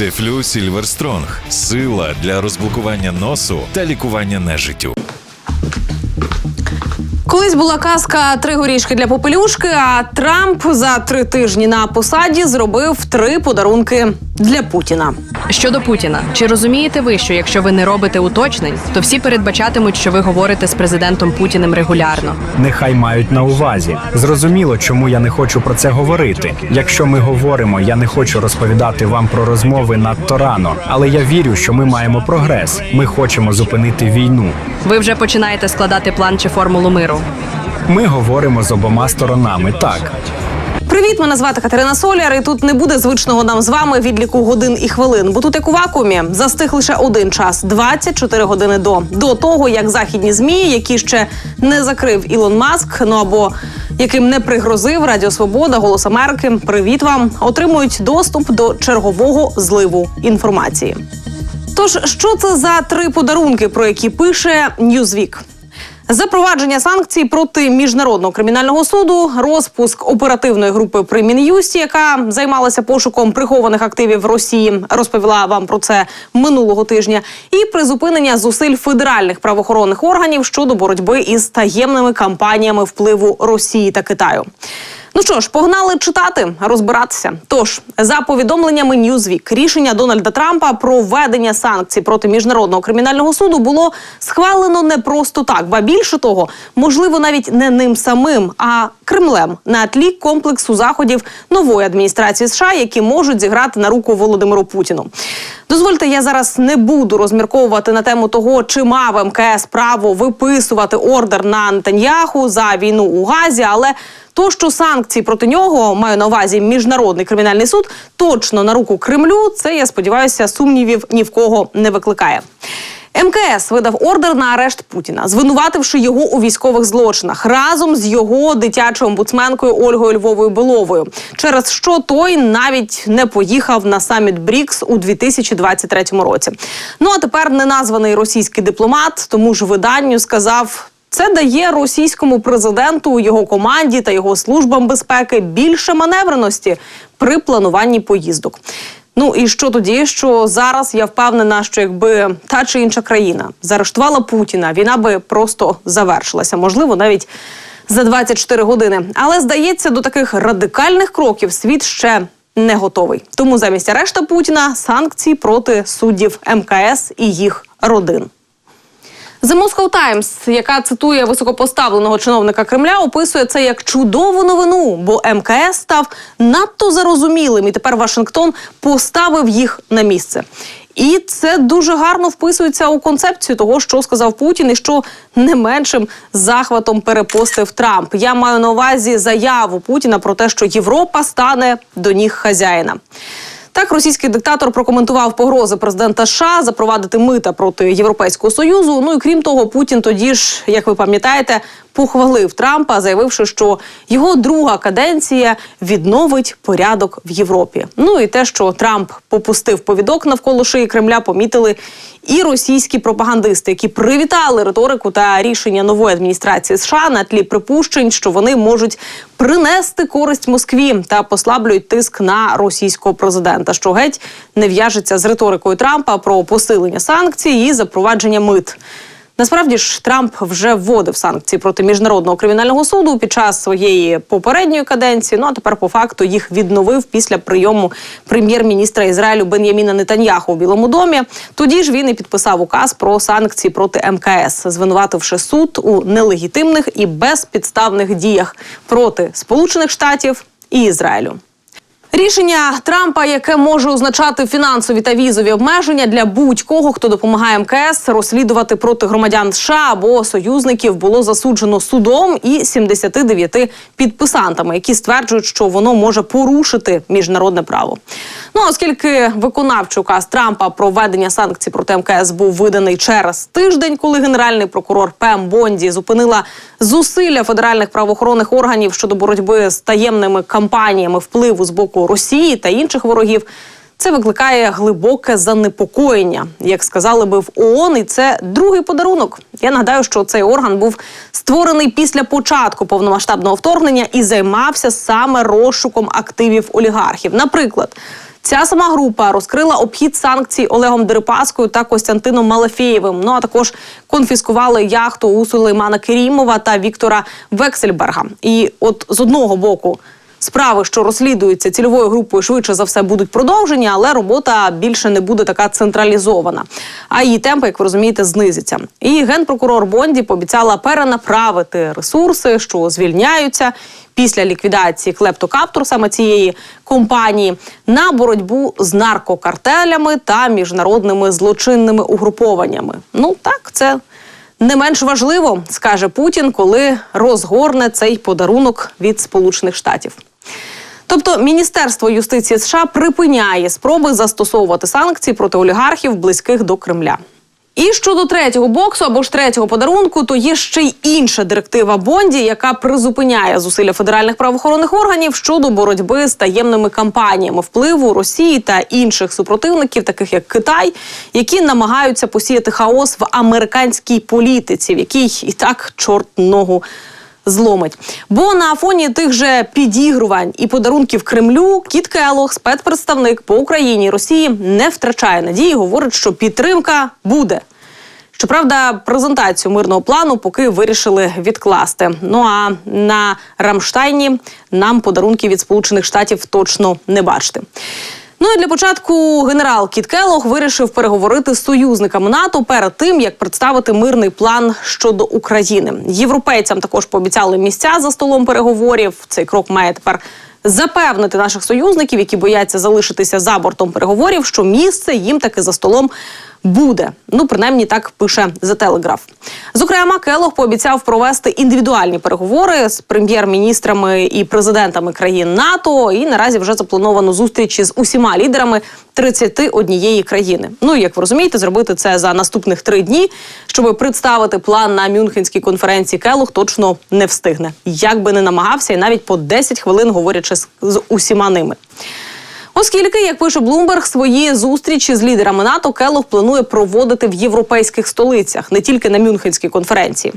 Дефлю Сільверстронг сила для розблокування носу та лікування нежиттю. Колись була казка три горішки для попелюшки. А Трамп за три тижні на посаді зробив три подарунки для Путіна. Щодо Путіна, чи розумієте ви, що якщо ви не робите уточнень, то всі передбачатимуть, що ви говорите з президентом Путіним регулярно? Нехай мають на увазі. Зрозуміло, чому я не хочу про це говорити. Якщо ми говоримо, я не хочу розповідати вам про розмови надто рано, але я вірю, що ми маємо прогрес. Ми хочемо зупинити війну. Ви вже починаєте складати план чи формулу миру. Ми говоримо з обома сторонами. Так Привіт, мене звати Катерина Соляр. І тут не буде звичного нам з вами відліку годин і хвилин. Бо тут як у вакуумі застиг лише один час 24 години до до того, як західні змі, які ще не закрив Ілон Маск, ну або яким не пригрозив Радіо Свобода, Голос Америки. Привіт вам отримують доступ до чергового зливу інформації. Тож, що це за три подарунки, про які пише Newsweek? Запровадження санкцій проти міжнародного кримінального суду, розпуск оперативної групи при Мін'юсті, яка займалася пошуком прихованих активів Росії, розповіла вам про це минулого тижня, і призупинення зусиль федеральних правоохоронних органів щодо боротьби із таємними кампаніями впливу Росії та Китаю. Ну що ж, погнали читати, розбиратися. Тож, за повідомленнями Newsweek, рішення Дональда Трампа про введення санкцій проти міжнародного кримінального суду було схвалено не просто так, ба більше того, можливо, навіть не ним самим, а Кремлем на тлі комплексу заходів нової адміністрації США, які можуть зіграти на руку Володимиру Путіну. Дозвольте, я зараз не буду розмірковувати на тему того, чи мав МКС право виписувати ордер на Нетаньяху за війну у Газі, але то, що санкції проти нього маю на увазі міжнародний кримінальний суд, точно на руку Кремлю, це я сподіваюся, сумнівів ні в кого не викликає. МКС видав ордер на арешт Путіна, звинувативши його у військових злочинах разом з його дитячою омбудсменкою Ольгою Львовою Беловою, через що той навіть не поїхав на саміт Брікс у 2023 році. Ну а тепер неназваний російський дипломат тому ж виданню сказав. Це дає російському президенту, його команді та його службам безпеки більше маневреності при плануванні поїздок. Ну і що тоді? Що зараз я впевнена, що якби та чи інша країна заарештувала Путіна, війна би просто завершилася, можливо, навіть за 24 години. Але здається, до таких радикальних кроків світ ще не готовий. Тому замість арешта Путіна санкції проти суддів МКС і їх родин. The Moscow Times, яка цитує високопоставленого чиновника Кремля, описує це як чудову новину, бо МКС став надто зарозумілим, і тепер Вашингтон поставив їх на місце. І це дуже гарно вписується у концепцію того, що сказав Путін, і що не меншим захватом перепостив Трамп. Я маю на увазі заяву Путіна про те, що Європа стане до ніг хазяїна. Так, російський диктатор прокоментував погрози президента США запровадити мита проти Європейського союзу. Ну і крім того, Путін тоді ж, як ви пам'ятаєте, похвалив Трампа, заявивши, що його друга каденція відновить порядок в Європі. Ну і те, що Трамп попустив повідок навколо шиї Кремля, помітили і російські пропагандисти, які привітали риторику та рішення нової адміністрації США на тлі припущень, що вони можуть принести користь Москві та послаблюють тиск на російського президента, що геть не в'яжеться з риторикою Трампа про посилення санкцій і запровадження мит. Насправді ж Трамп вже вводив санкції проти міжнародного кримінального суду під час своєї попередньої каденції. Ну а тепер по факту їх відновив після прийому прем'єр-міністра Ізраїлю Бен'яміна Нетаньяху у Білому домі. Тоді ж він і підписав указ про санкції проти МКС, звинувативши суд у нелегітимних і безпідставних діях проти Сполучених Штатів і Ізраїлю. Рішення Трампа, яке може означати фінансові та візові обмеження для будь-кого, хто допомагає МКС розслідувати проти громадян США або союзників, було засуджено судом і 79 підписантами, які стверджують, що воно може порушити міжнародне право. Ну оскільки виконавчий указ Трампа про введення санкцій проти МКС був виданий через тиждень, коли генеральний прокурор Пем Бонді зупинила зусилля федеральних правоохоронних органів щодо боротьби з таємними кампаніями впливу з боку Росії та інших ворогів. Це викликає глибоке занепокоєння, як сказали би в ООН, і це другий подарунок. Я нагадаю, що цей орган був створений після початку повномасштабного вторгнення і займався саме розшуком активів олігархів. Наприклад, Ця сама група розкрила обхід санкцій Олегом Дерипаскою та Костянтином Малафєєвим. Ну а також конфіскували яхту у Сулеймана Керімова та Віктора Вексельберга. І от з одного боку. Справи, що розслідуються цільовою групою, швидше за все будуть продовжені, але робота більше не буде така централізована. А її темпи, як ви розумієте, знизиться. І генпрокурор Бонді пообіцяла перенаправити ресурси, що звільняються після ліквідації клептокаптур саме цієї компанії на боротьбу з наркокартелями та міжнародними злочинними угрупованнями. Ну так, це не менш важливо, скаже Путін, коли розгорне цей подарунок від Сполучених Штатів. Тобто Міністерство юстиції США припиняє спроби застосовувати санкції проти олігархів, близьких до Кремля. І щодо третього боксу або ж третього подарунку, то є ще й інша директива Бонді, яка призупиняє зусилля федеральних правоохоронних органів щодо боротьби з таємними кампаніями впливу Росії та інших супротивників, таких як Китай, які намагаються посіяти хаос в американській політиці, в якій і так чорт ногу зломить. Бо на фоні тих же підігрувань і подарунків Кремлю Кіт Келох, спецпредставник по Україні і Росії, не втрачає надії. Говорить, що підтримка буде. Щоправда, презентацію мирного плану поки вирішили відкласти. Ну а на Рамштайні нам подарунки від Сполучених Штатів точно не бачити. Ну і для початку генерал Кіт Келох вирішив переговорити з союзниками НАТО перед тим, як представити мирний план щодо України. Європейцям також пообіцяли місця за столом переговорів. Цей крок має тепер запевнити наших союзників, які бояться залишитися за бортом переговорів, що місце їм таки за столом буде. Ну, принаймні так пише The Telegraph. Зокрема, Келох пообіцяв провести індивідуальні переговори з прем'єр-міністрами і президентами країн НАТО. І наразі вже заплановано зустріч з усіма лідерами 31 країни. Ну як ви розумієте, зробити це за наступних три дні, щоб представити план на Мюнхенській конференції Келох точно не встигне. Як би не намагався, і навіть по 10 хвилин говорячи з усіма ними. Оскільки, як пише Блумберг, свої зустрічі з лідерами НАТО Келох планує проводити в європейських столицях, не тільки на Мюнхенській конференції.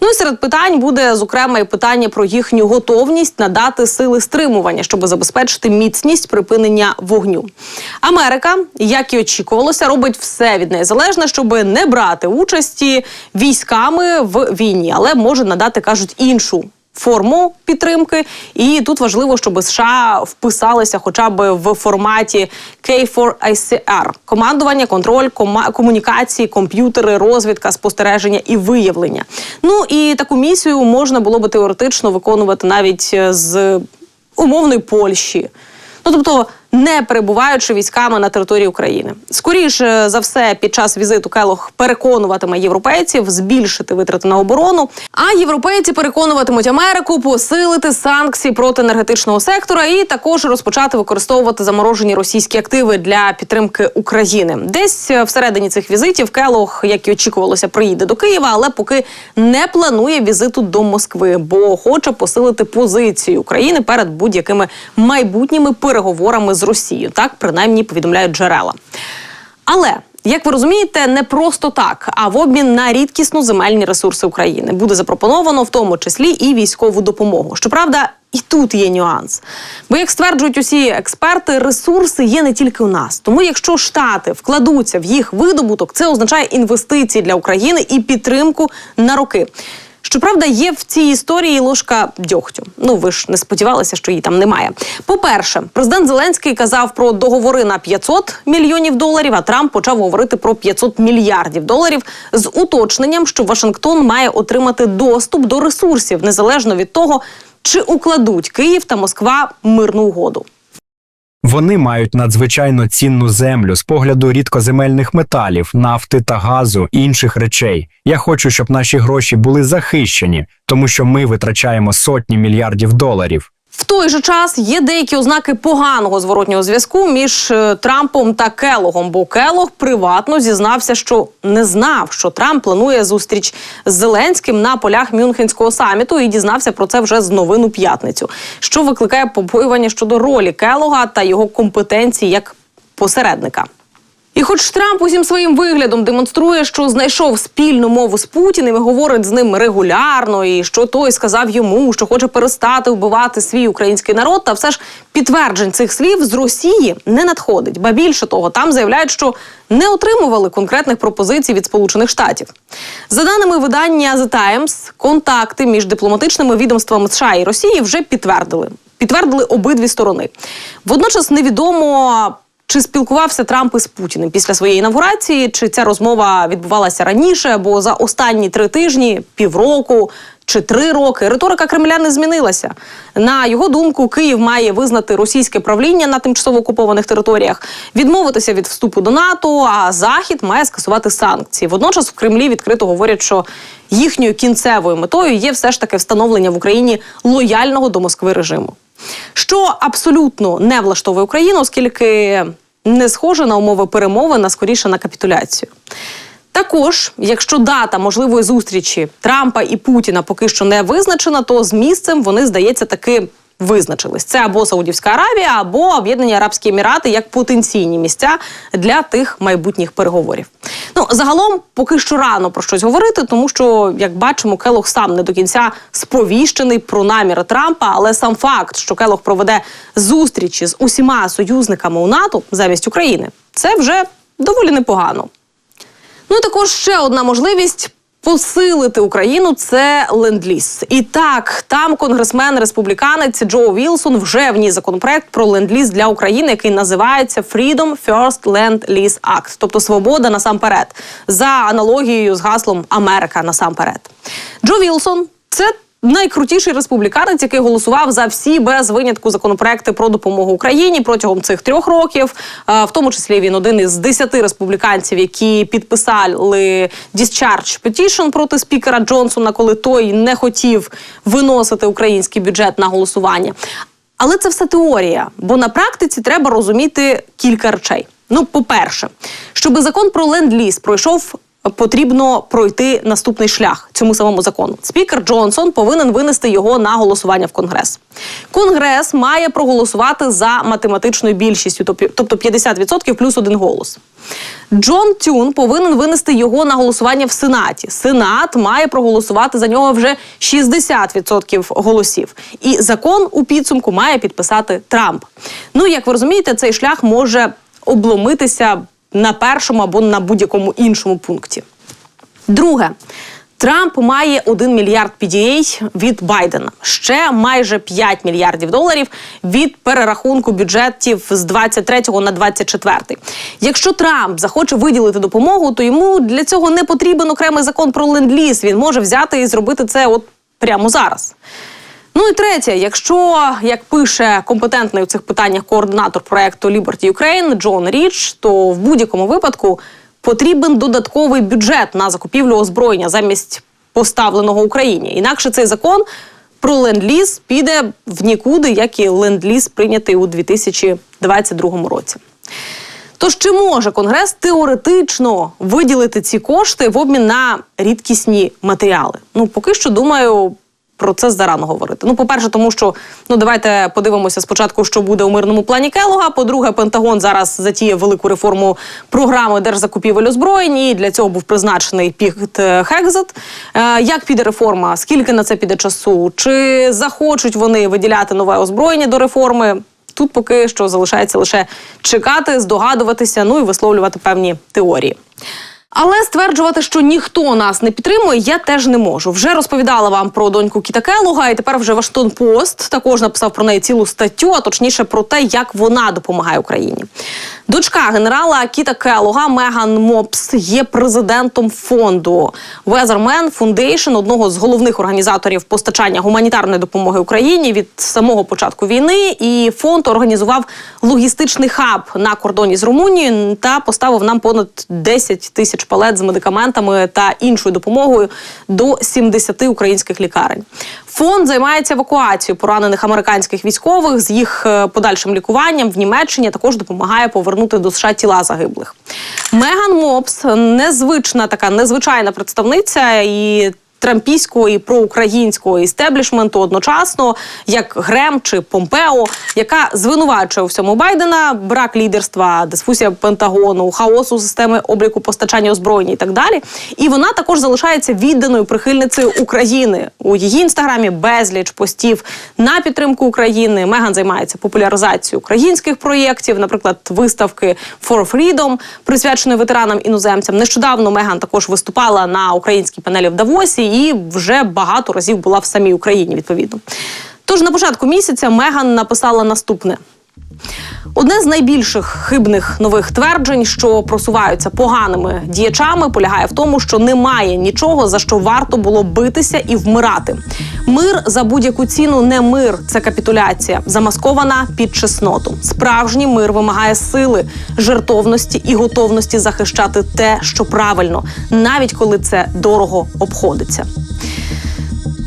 Ну і серед питань буде зокрема і питання про їхню готовність надати сили стримування, щоб забезпечити міцність припинення вогню. Америка, як і очікувалося, робить все від неї залежне, щоб не брати участі військами в війні, але може надати кажуть іншу форму підтримки. І тут важливо, щоб США вписалися хоча б в форматі K4ICR – командування, контроль, кома- комунікації, комп'ютери, розвідка, спостереження і виявлення. Ну і таку місію можна було би теоретично виконувати навіть е, з умовної Польщі. Ну тобто не перебуваючи військами на території України. Скоріше за все, під час візиту Келох переконуватиме європейців збільшити витрати на оборону. А європейці переконуватимуть Америку посилити санкції проти енергетичного сектора і також розпочати використовувати заморожені російські активи для підтримки України. Десь е, всередині цих візитів Келох, як і очікувалося, приїде до Києва, але поки не планує візиту до Москви, бо хоче посилити позицію України перед будь-якими майбутніми переговорами з Росією. Так принаймні повідомляють джерела. Але як ви розумієте, не просто так, а в обмін на рідкісно земельні ресурси України буде запропоновано в тому числі і військову допомогу. Щоправда, і тут є нюанс. Бо, як стверджують усі експерти, ресурси є не тільки у нас. Тому, якщо штати вкладуться в їх видобуток, це означає інвестиції для України і підтримку на роки. Щоправда, є в цій історії ложка дьогтю. Ну ви ж не сподівалися, що її там немає. По-перше, президент Зеленський казав про договори на 500 мільйонів доларів. А Трамп почав говорити про 500 мільярдів доларів з уточненням, що Вашингтон має отримати доступ до ресурсів незалежно від того, чи укладуть Київ та Москва мирну угоду. Вони мають надзвичайно цінну землю з погляду рідкоземельних металів, нафти та газу інших речей. Я хочу, щоб наші гроші були захищені, тому що ми витрачаємо сотні мільярдів доларів. В той же час є деякі ознаки поганого зворотнього зв'язку між е, Трампом та Келогом, бо Келог приватно зізнався, що не знав, що Трамп планує зустріч з Зеленським на полях Мюнхенського саміту, і дізнався про це вже з новин у п'ятницю, що викликає побоювання щодо ролі Келога та його компетенції як посередника. І хоч Трамп усім своїм виглядом демонструє, що знайшов спільну мову з Путіним і говорить з ним регулярно, і що той сказав йому, що хоче перестати вбивати свій український народ, та все ж підтверджень цих слів з Росії не надходить. Ба більше того, там заявляють, що не отримували конкретних пропозицій від Сполучених Штатів. За даними видання The Times, контакти між дипломатичними відомствами США і Росії вже підтвердили. Підтвердили обидві сторони. Водночас невідомо. Чи спілкувався Трамп із Путіним після своєї інавгурації? Чи ця розмова відбувалася раніше? Або за останні три тижні, півроку чи три роки риторика Кремля не змінилася. На його думку, Київ має визнати російське правління на тимчасово окупованих територіях, відмовитися від вступу до НАТО, а Захід має скасувати санкції. Водночас в Кремлі відкрито говорять, що їхньою кінцевою метою є все ж таки встановлення в Україні лояльного до Москви режиму що абсолютно не влаштовує Україну, оскільки не схоже на умови перемовин, а скоріше на капітуляцію. Також, якщо дата можливої зустрічі Трампа і Путіна поки що не визначена, то з місцем вони, здається, таки визначились. Це або Саудівська Аравія, або Об'єднані Арабські Емірати як потенційні місця для тих майбутніх переговорів. Ну загалом поки що рано про щось говорити, тому що, як бачимо, Келох сам не до кінця сповіщений про наміри Трампа, але сам факт, що Келох проведе зустрічі з усіма союзниками у НАТО замість України, це вже доволі непогано. Ну і також ще одна можливість. Посилити Україну це ленд-ліз. І так, там конгресмен республіканець Джо Вілсон вже вніс законопроект про ленд-ліз для України, який називається Freedom First Land Lease Act, тобто свобода насамперед, за аналогією з гаслом Америка насамперед. Джо Вілсон це найкрутіший республіканець, який голосував за всі без винятку законопроекти про допомогу Україні протягом цих трьох років. Е, В тому числі він один із десяти республіканців, які підписали discharge petition проти спікера Джонсона, коли той не хотів виносити український бюджет на голосування. Але це все теорія, бо на практиці треба розуміти кілька речей. Ну, по-перше, щоб закон про ленд-ліз пройшов потрібно пройти наступний шлях цьому самому закону. Спікер Джонсон повинен винести його на голосування в Конгрес. Конгрес має проголосувати за математичною більшістю, тобто- тобто 50% плюс один голос. Джон Тюн повинен винести його на голосування в Сенаті. Сенат має проголосувати за нього вже 60% голосів. І закон у підсумку має підписати Трамп. Ну, як ви розумієте, цей шлях може обломитися на першому або на будь-якому іншому пункті. Друге. Трамп має 1 мільярд PDA від Байдена, ще майже 5 мільярдів доларів від перерахунку бюджетів з 23 на 24. Якщо Трамп захоче виділити допомогу, то йому для цього не потрібен окремий закон про ленд-ліз. Він може взяти і зробити це от прямо зараз. Ну і третє, якщо як пише компетентний у цих питаннях координатор проекту Liberty Ukraine Джон Річ, то в будь-якому випадку потрібен додатковий бюджет на закупівлю озброєння замість поставленого Україні. Інакше цей закон про ленд-ліз піде в нікуди, як і ленд-ліз прийнятий у 2022 році. Тож чи може Конгрес теоретично виділити ці кошти в обмін на рідкісні матеріали? Ну поки що думаю. Про це зарано говорити. Ну, по-перше, тому що ну давайте подивимося спочатку, що буде у мирному плані Келога. По-друге, Пентагон зараз затіє велику реформу програми держзакупівель озброєнь. І для цього був призначений Піт Хекзет. Е, як піде реформа? Скільки на це піде часу? Чи захочуть вони виділяти нове озброєння до реформи? Тут поки що залишається лише чекати, здогадуватися, ну і висловлювати певні теорії. Але стверджувати, що ніхто нас не підтримує, я теж не можу. Вже розповідала вам про доньку Кіта Келога, і тепер вже Вашингтон Пост також написав про неї цілу статтю, а точніше про те, як вона допомагає Україні. Дочка генерала Кіта Келога Меган Мопс є президентом фонду Weatherman Foundation, одного з головних організаторів постачання гуманітарної допомоги Україні від самого початку війни. І фонд організував логістичний хаб на кордоні з Румунією та поставив нам понад 10 тисяч палет з медикаментами та іншою допомогою до 70 українських лікарень. Фонд займається евакуацією поранених американських військових з їх е, подальшим лікуванням в Німеччині. Також допомагає повернути до США тіла загиблих. Меган Мопс незвична така незвичайна представниця і. Трампійського і проукраїнського істеблішменту одночасно, як Грем чи Помпео, яка звинувачує у всьому Байдена брак лідерства, дисфусія Пентагону, хаосу системи обліку постачання озброєння і так далі. І вона також залишається відданою прихильницею України у її інстаграмі. Безліч постів на підтримку України. Меган займається популяризацією українських проєктів, наприклад, виставки For Freedom, присвяченої ветеранам іноземцям. Нещодавно Меган також виступала на українській панелі в Давосі і вже багато разів була в самій Україні. Відповідно, тож на початку місяця Меган написала наступне. Одне з найбільших хибних нових тверджень, що просуваються поганими діячами, полягає в тому, що немає нічого за що варто було битися і вмирати. Мир за будь-яку ціну не мир, це капітуляція, замаскована під чесноту. Справжній мир вимагає сили, жертовності і готовності захищати те, що правильно, навіть коли це дорого обходиться.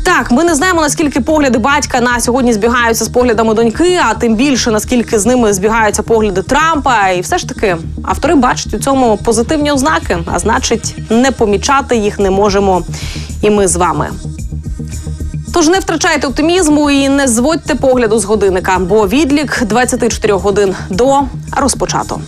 Так, ми не знаємо наскільки погляди батька на сьогодні збігаються з поглядами доньки, а тим більше наскільки з ними збігаються погляди Трампа. І все ж таки автори бачать у цьому позитивні ознаки, а значить, не помічати їх не можемо. І ми з вами. Тож не втрачайте оптимізму і не зводьте погляду з годинника, бо відлік 24 годин до розпочато.